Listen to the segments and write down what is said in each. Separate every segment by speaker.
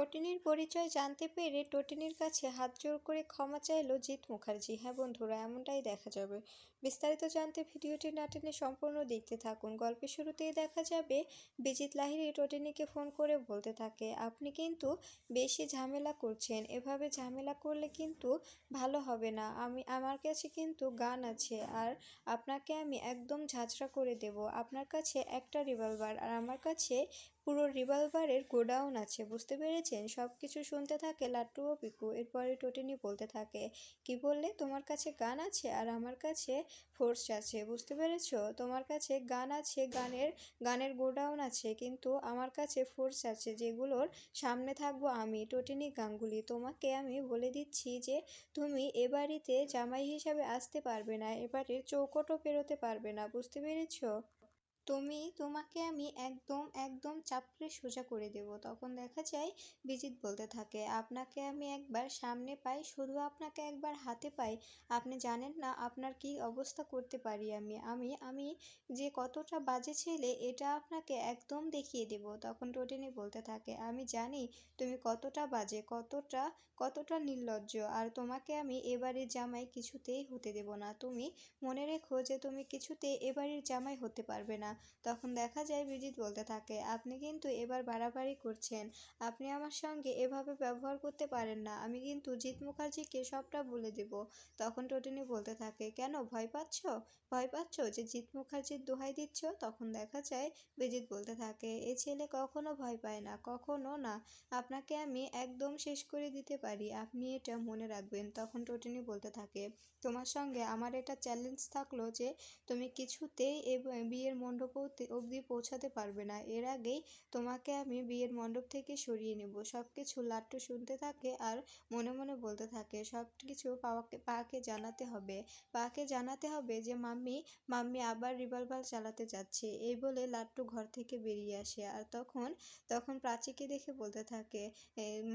Speaker 1: টোটিনির পরিচয় জানতে পেরে টোটিনির কাছে হাত জোর করে ক্ষমা চাইল জিৎ মুখার্জি। হ্যাঁ বন্ধুরা, এমনটাই দেখা যাবে। বিস্তারিত জানতে ভিডিওটি না টেনে সম্পূর্ণ দেখতে থাকুন। গল্পের শুরুতেই দেখা যাবে, বিজিত লাহিড়ি টোটিনিকে ফোন করে বলতে থাকে, আপনি কিন্তু বেশি ঝামেলা করছেন। এভাবে ঝামেলা করলে কিন্তু ভালো হবে না। আমি, আমার কাছে কিন্তু গান আছে আর আপনাকে আমি একদম ঝাঁঝরা করে দেব। আপনার কাছে একটা রিভলভার আর আমার কাছে পুরো রিভলভারের গোডাউন আছে। বুঝতে পেরেছেন? সব কিছু শুনতে থাকে লাট্টু ও পিকু। এরপরে টোটিনি বলতে থাকে, কি বললে? তোমার কাছে গান আছে আর আমার কাছে ফোর্স আছে, বুঝতে পেরেছ? তোমার কাছে গান আছে, গানের গানের গোডাউন আছে, কিন্তু আমার কাছে ফোর্স আছে, যেগুলোর সামনে থাকব আমি টোটিনি গাঙ্গুলি তোমাকে আমি বলে দিচ্ছি যে তুমি এ বাড়িতে জামাই হিসাবে আসতে পারবে না এবারের চৌকটও পেরোতে পারবে না, বুঝতে পেরেছ? তুমি, তোমাকে আমি একদম একদম চাপড়ে সোজা করে দেব। তখন দেখা যায় বিজিত বলতে থাকে, আপনাকে আমি একবার সামনে পাই, শুধু আপনাকে একবার হাতে পাই। আপনি জানেন না আপনার কি অবস্থা করতে পারি আমি। আমি আমি যে কতটা বাজে ছেলে, এটা আপনাকে একদম দেখিয়ে দেব। তখন টোটিনি বলতে থাকে, আমি জানি তুমি কতটা বাজে, কতটা কতটা নির্লজ্জ, আর তোমাকে আমি এবারের জামাই কিছুতেই হতে দেব না। তুমি মনে রেখো যে তুমি কিছুতে এবারের জামাই হতে পারবে না। তখন দেখা যায় বিজিত বলতে থাকে, আপনি কিন্তু এবার বাড়াবাড়ি করছেন। আপনি আমার সঙ্গে এভাবে ব্যবহার করতে পারেন না। আমি কিন্তু জিৎ মুখার্জিকে সবটা বলে দেব। তখন টোটিনি বলতে থাকে, কেন, ভয় পাচ্ছ? ভয় পাচ্ছ যে জিৎ মুখার্জির দোহাই দিচ্ছ? তখন দেখা যায় বিজিত বলতে থাকে, এ ছেলে কখনো ভয় পায় না, কখনো না। আপনাকে আমি একদম শেষ করে দিতে পারি। আপনি এটা মনে রাখবেন। তখন টোটিনি বলতে থাকে, তোমার সঙ্গে আমার এটা চ্যালেঞ্জ থাকল যে তুমি কিছুতেই এ বিয়ের মণ্ডপ অবধি পৌঁছাতে পারবে না। এর আগেই তোমাকে আমি বিয়ের মণ্ডপ থেকে সরিয়ে নেব। সব কিছু লাট্টু শুনতে থাকে আর মনে মনে বলতে থাকে সব কিছু পাওয়াকে, পাকে জানাতে হবে। পাকে জানাতে হবে যে, মাম্মি মাম্মি আবার রিভলভার চালাতে যাচ্ছে। এই বলে লাট্টু ঘর থেকে বেরিয়ে আসে আর তখন তখন প্রাচীকে দেখে বলতে থাকে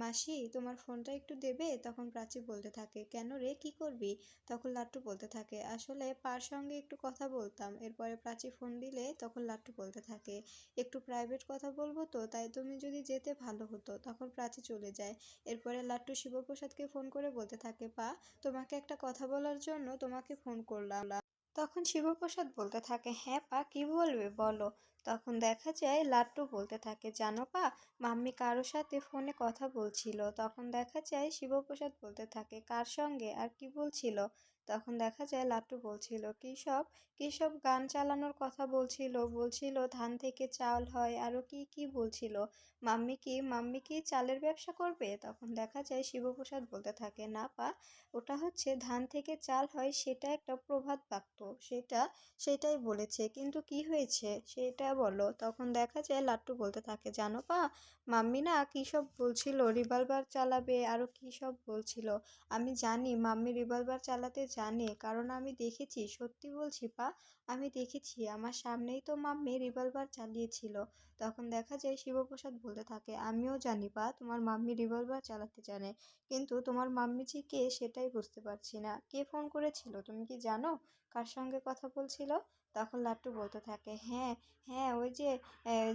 Speaker 1: মাসি, তোমার ফোনটা একটু দেবে? তখন প্রাচী বলতে থাকে, কেন রে, কি করবি? তখন লাট্টু বলতে থাকে, আসলে পার সঙ্গে একটু কথা বলতাম। এরপরে প্রাচী ফোন দিলে তখন লাট্টু বলতে থাকে, একটু প্রাইভেট কথা বলব তো, তাই তুমি যদি যেতে ভালো হতো। তখন প্রাচী চলে যায়। এরপরে লাট্টু শিবপ্রসাদকে ফোন করে বলতে থাকে, পা, তোমাকে একটা কথা বলার জন্য তোমাকে ফোন করলাম। তখন শিবপ্রসাদ বলতে থাকে হ্যাঁ পা, কি বলবে বলো? তখন দেখা যায় লাট্টু বলতে থাকে, জানো পা, মাম্মি কারও সাথে ফোনে কথা বলছিল। তখন দেখা যায় শিবপ্রসাদ বলতে থাকে, কার সঙ্গে? আর কি বলছিল? তখন দেখা যায় লাট্টু বলছিল কী সব কী সব গান চালানোর কথা বলছিল? বলছিল ধান থেকে চাল হয় আরও কি কি বলছিল? মাম্মি কি মাম্মি কি চালের ব্যবসা করবে? তখন দেখা যায় শিবপ্রসাদ বলতে থাকে, না পা, ওটা হচ্ছে ধান থেকে চাল হয়, সেটা একটা প্রভাত বাক্য। সেটা, সেটাই বলেছে, কিন্তু কি হয়েছে? সেটা বলো। তখন দেখা যায় লাট্টু বলতে থাকে, জানো পা, মাম্মি না কী সব বলছিল? রিভলভার চালাবে আরও কী সব বলছিল? আমি জানি, মাম্মি রিভলভার চালাতে জানে। কারণ আমি দেখেছি, সত্যি বলছি পা, আমি দেখেছি। আমার সামনেই তো মাম্মি রিভলভার চালিয়েছিল। তখন দেখা যায় শিবপ্রসাদ বলতে থাকে, আমিও জানি পা, তোমার মাম্মি রিভলভার চালাতে জানে। কিন্তু তোমার মাম্মি যে কে সেটাই বুঝতে পারছি না। কে ফোন করেছিল? তুমি কি জানো? কার সঙ্গে কথা বলছিল? তখন লাট্টু বলতে থাকে হ্যাঁ হ্যাঁ ওই যে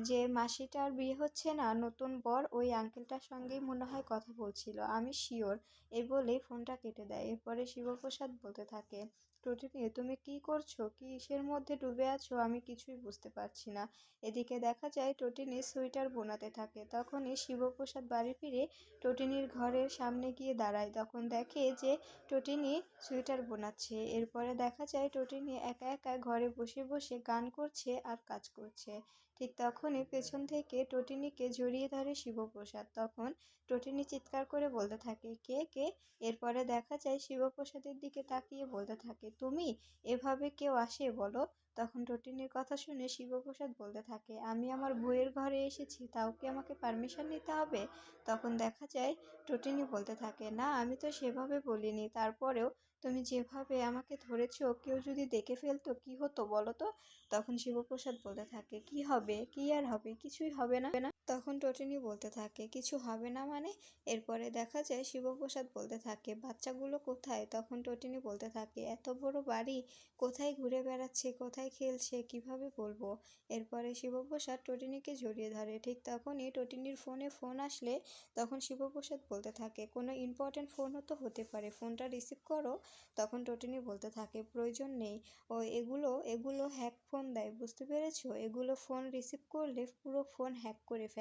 Speaker 1: যে মাসিটার বিয়ে হচ্ছে না, নতুন বর, ওই আঙ্কেলটার সঙ্গেই মনে হয় কথা বলছিল। আমি শিওর এই বলেই ফোনটা কেটে দেয়। এরপরে শিবপ্রসাদ বলতে থাকে টোটিনি তুমি কি করছ? কিসের মধ্যে ডুবে আছো? আমি কিছুই বুঝতে পারছি না। এদিকে দেখা যায় টটিনি সোয়েটার বোনাতে থাকে। তখনই শিবপ্রসাদ বাড়ি ফিরে টটিনির ঘরের সামনে গিয়ে দাঁড়ায়। তখন দেখে যে টটিনি সোয়েটার বোনাচ্ছে। এরপরে দেখা যায় টটিনি একা একা ঘরে বসে বসে গান করছে আর কাজ করছে। ঠিক তখনই পেছন থেকে টটিনিকে জড়িয়ে ধরে শিবপ্রসাদ। তখন টটিনি চিৎকার করে বলতে থাকে, কে কে? এরপরে দেখা যায় শিবপ্রসাদের দিকে তাকিয়ে বলতে থাকে, তুমি? এভাবে কেউ আসে বলো। তখন টোটিনির কথা শুনে শিবপ্রসাদ বলতে থাকে, আমি আমার বইয়ের ঘরে এসেছি, তাও কি আমাকে পারমিশন নিতে হবে? তখন দেখা যায় টটিনি বলতে থাকে, না, আমি তো সেভাবে বলিনি। তারপরেও তুমি যেভাবে আমাকে ধরেছ, কেউ যদি দেখে ফেলতো, কি হতো বলো তো? তখন শিবপ্রসাদ বলতে থাকে, কি হবে? কি আর হবে? কিছুই হবে না। তখন টটিনি বলতে থাকে, কিছু হবে না মানে? এরপরে দেখা যায় শিবপ্রসাদ বলতে থাকে, বাচ্চাগুলো কোথায়? তখন টটিনি বলতে থাকে, এত বড় বাড়ি, কোথায় ঘুরে বেড়াচ্ছে, কোথায় খেলছে, কীভাবে বলব? এরপরে শিবপ্রসাদ টটিনিকে জড়িয়ে ধরে, ঠিক তখনই টটিনির ফোনে ফোন আসলে তখন শিবপ্রসাদ বলতে থাকে, কোনো ইম্পর্ট্যান্ট ফোনও তো হতে পারে, ফোনটা রিসিভ করো। তখন টটিনি বলতে থাকে, প্রয়োজন নেই। ও, এগুলো এগুলো হ্যাক ফোন দেয়, বুঝতে পেরেছ? এগুলো ফোন রিসিভ করলে পুরো ফোন হ্যাক করে ফেলে।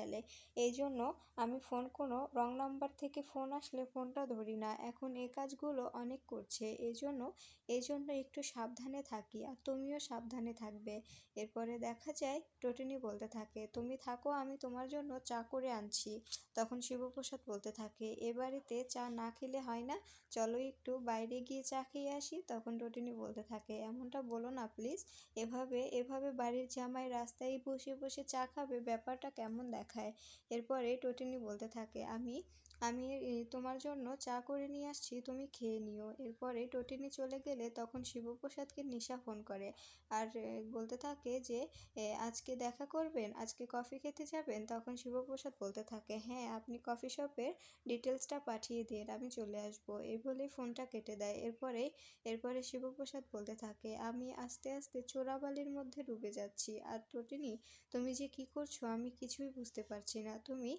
Speaker 1: এই জন্য আমি ফোন, কোনো রং নাম্বার থেকে ফোন আসলে ফোনটা ধরি না। এখন এই কাজগুলো অনেক করছে। এই জন্য এই জন্য একটু সাবধানে থাকি আর তুমিও সাবধানে থাকবে। এরপরে দেখা যায় টটিনি বলতে থাকে, তুমি থাকো, আমি তোমার জন্য চা করে আনছি। তখন শিবপ্রসাদ বলতে থাকে, এ বাড়িতে চা না খেলে হয় না? চলো একটু বাইরে গিয়ে চা খেয়ে আসি। তখন টটিনি বলতে থাকে, এমনটা বলো না, প্লিজ। এভাবে এভাবে বাড়ির জামাই রাস্তায় বসে বসে চা খাবে, ব্যাপারটা কেমন দেখায় এরপরে টোটিনি বলতে থাকে আমি আমি তোমার জন্য চা করে নিয়ে আসছি, তুমি খেয়ে নিও। এরপরে টটিনি চলে গেলে তখন শিবপ্রসাদকে নিশা ফোন করে আর বলতে থাকে যে আজকে দেখা করবেন, আজকে কফি খেতে যাবেন? তখন শিবপ্রসাদ বলতে থাকে হ্যাঁ আপনি কফি শপের ডিটেলসটা পাঠিয়ে দিন, আমি চলে আসব। এই বলে ফোনটা কেটে দেয়। এরপরে এরপরে শিবপ্রসাদ বলতে থাকে, আমি আস্তে আস্তে চোরাবালির মধ্যে ডুবে যাচ্ছি। আর টটিনি, তুমি যে কি করছ? আমি কিছুই বুঝতে পারছি না। তুমি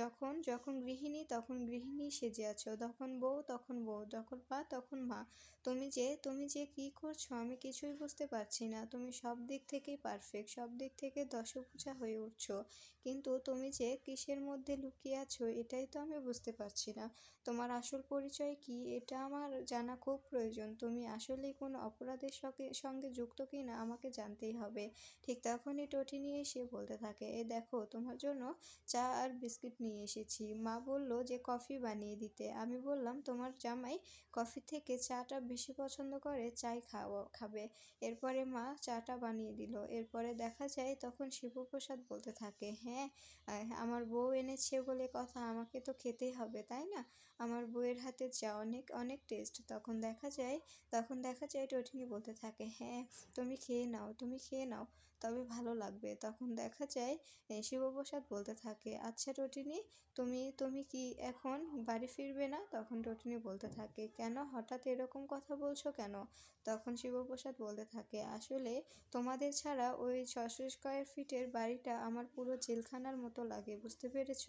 Speaker 1: যখন যখন গৃহিণী তখন গৃহিণী সেজে আছো। তখন বউ তখন বউ, যখন মা, তখন মা। তুমি যে তুমি যে কি করছ আমি কিছুই বুঝতে পারছি না। তুমি সব দিক থেকেই পারফেক্ট সব দিক থেকে দশভূজা হয়ে উঠছো। কিন্তু তুমি যে কিসের মধ্যে লুকিয়ে আছো এটাই তো আমি বুঝতে পারছি না। তোমার আসল পরিচয় কি এটা আমার জানা খুব প্রয়োজন। তুমি আসলেই কোনো অপরাধের সঙ্গে যুক্ত কি না আমাকে জানতেই হবে। ঠিক তখনই টটিনি এসে বলতে থাকে, এ দেখো, তোমার জন্য চা আর বিস্কিট নিয়ে এসেছি। মা বলল যে, কফি বানিয়ে দিতে। আমি বললাম, তোমার জামাই কফি থেকে চাটা বেশি পছন্দ করে, চাই খাওয়া খাবে। এরপরে মা চাটা বানিয়ে দিল। এরপরে দেখা যায় তখন শিবপ্রসাদ বলতে থাকে হ্যাঁ আমার বউ এনেছে বলে কথা, আমাকে তো খেতেই হবে, তাই না? আমার বউয়ের হাতে চা অনেক অনেক টেস্ট তখন দেখা যায়, তখন দেখা যায় টটিনি বলতে থাকে হ্যাঁ তুমি খেয়ে নাও, তুমি খেয়ে নাও, তবে ভালো লাগবে। তখন দেখা যায় শিবপ্রসাদ বলতে থাকে আচ্ছা টটিনি তুমি তুমি কি এখন বাড়ি ফিরবে না? তখন টটিনি বলতে থাকে, কেন? হঠাৎ এরকম কথা বলছো কেন? তখন শিবপ্রসাদ বলতে থাকে, আসলে তোমাদের ছাড়া ওই ছশো স্কোয়ার ফিটের বাড়িটা আমার পুরো জেলখানার মতো লাগে, বুঝতে পেরেছ?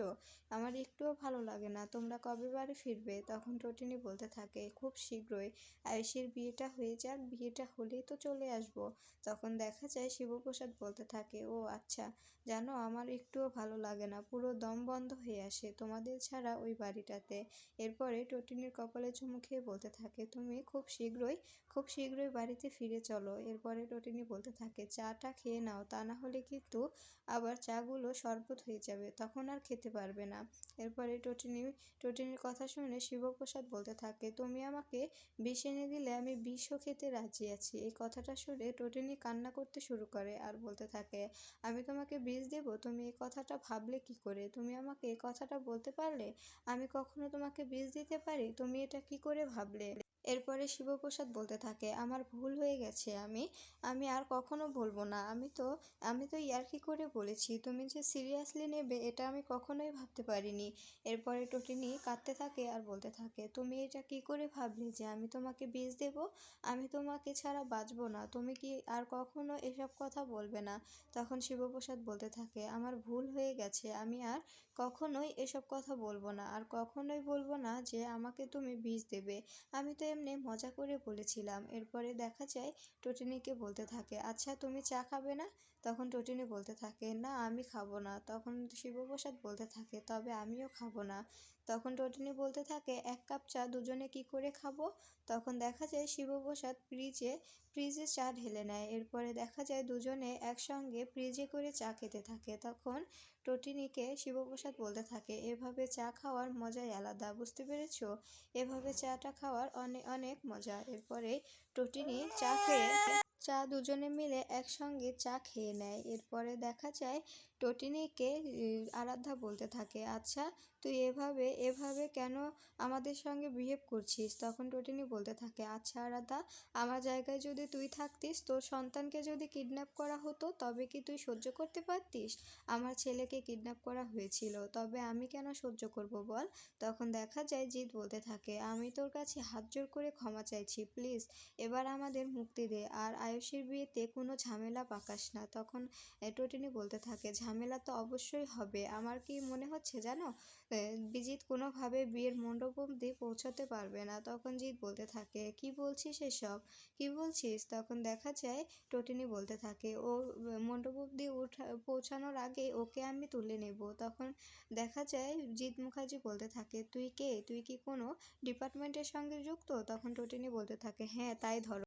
Speaker 1: আমার একটুও ভালো লাগে না, তোমরা কবে বাড়ি ফিরবে তখন টটিনি বলতে থাকে, খুব শীঘ্রই আয়ুষের বিয়েটা হয়ে যাক, বিয়েটা হলেই তো চলে আসব। তখন দেখা যায় শিবপ্রসাদ বলতে থাকে, ও আচ্ছা জানো আমার একটুও ভালো লাগে না, পুরো দম বন্ধ হয়ে আসে তোমাদের ছাড়া ওই বাড়িটাতে। এরপরে টটিনির কপালে চুমু খেয়ে বলতে থাকে, তুমি খুব শীঘ্রই খুব শীঘ্রই বাড়িতে ফিরে চলো। এরপরে টটিনি বলতে থাকে, চাটা খেয়ে নাও, তা না হলে কিন্তু আবার চাগুলো শরবত হয়ে যাবে, তখন আর খেতে পারবে না। এরপরে টটিনি টটিনির কথা শুনে শিবপ্রসাদ বলতে থাকে, তুমি আমাকে বিষ এনে দিলে আমি বিষও খেতে রাজি আছি। এই কথাটা শুনে টোটেনি কান্না করতে শুরু করে আর বলতে থাকে, আমি তোমাকে বিষ দেব, তুমি এই কথাটা ভাবলে কি করে? তুমি আমাকে এই কথাটা বলতে পারলে? আমি কখনো তোমাকে বিষ দিতে পারি? তুমি এটা কি করে ভাবলে? এরপরে শিবপ্রসাদ বলতে থাকে, আমার ভুল হয়ে গেছে আমি আমি আর কখনো বলব না। আমি তো আমি তো ইয়ার্কি করে বলেছি? তুমি যে সিরিয়াসলি নেবে, এটা আমি কখনোই ভাবতে পারিনি। এরপরে টটিনি কাঁদতে থাকে আর বলতে থাকে, তুমি এটা কি করে ভাবলে যে আমি তোমাকে বিষ দেব? আমি তোমাকে ছাড়া বাঁচবো না। তুমি কি আর কখনো এসব কথা বলবে না? তখন শিবপ্রসাদ বলতে থাকে, আমার ভুল হয়ে গেছে। আমি আর কখনোই এসব কথা বলব না। আর কখনোই বলব না যে আমাকে তুমি বিষ দেবে। আমি তো এমনি মজা করে বলেছিলাম। এরপরে দেখা যায় টোটিনিকে বলতে থাকে আচ্ছা তুমি চা খাবে না? তখন টোটিনি বলতে থাকে, না, আমি খাব না। তখন শিবপ্রসাদ বলতে থাকে, তবে আমিও খাব না। তখন টটিনি বলতে থাকে, এক কাপ চা দুজনে কি করে খাব? তখন দেখা যায় শিবপ্রসাদ ফ্রিজে ফ্রিজে চা ঢেলে নেয়। এরপরে দেখা যায় দুজনে একসঙ্গে ফ্রিজে করে চা খেতে থাকে। তখন টটিনিকে শিবপ্রসাদ বলতে থাকে, এভাবে চা খাওয়ার মজাই আলাদা, বুঝতে পেরেছ? এভাবে চাটা খাওয়ার অনেক অনেক মজা। এরপরে টটিনি চা খেয়ে, চা দুজনে মিলে একসঙ্গে চা খেয়ে নেয়। এরপরে দেখা যায় টটিনিকে আরাধ্যা বলতে থাকে। আচ্ছা তুই এভাবে এভাবে কেন আমাদের সঙ্গে বিহেভ করছিস? তখন টটিনি বলতে থাকে আচ্ছা আরাধ্যা, আমার জায়গায় যদি তুই থাকতিস, তোর সন্তানকে যদি কিডন্যাপ করা হতো, তবে কি তুই সহ্য করতে পারতিস? আমার ছেলেকে কিডন্যাপ করা হয়েছিল, তবে আমি কেন সহ্য করব বল? তখন দেখা যায়, জিৎ বলতে থাকে, আমি তোর কাছে হাত জোর করে ক্ষমা চাইছি, প্লিজ, এবার আমাদের মুক্তি দে। আর আয়ুষের বিয়েতে কোনো ঝামেলা পাকাস না। তখন টটিনি বলতে থাকে, ঝামেলা তো অবশ্যই হবে। আমার কি মনে হচ্ছে জানো? এ, বিজিৎ কোনোভাবে বিয়ের মণ্ডপ অবধি পৌঁছাতে পারবে না। তখন জিৎ বলতে থাকে কি বলছিস এসব? কি বলছিস? তখন দেখা যায় টোটিনি বলতে থাকে ও মণ্ডপ অবধি উঠা পৌঁছানোর আগে ওকে আমি তুলে নেব। তখন দেখা যায় জিৎ মুখার্জি বলতে থাকে তুই কে? তুই কি কোনো ডিপার্টমেন্টের সঙ্গে যুক্ত? তখন টোটিনি বলতে থাকে হ্যাঁ তাই ধরো।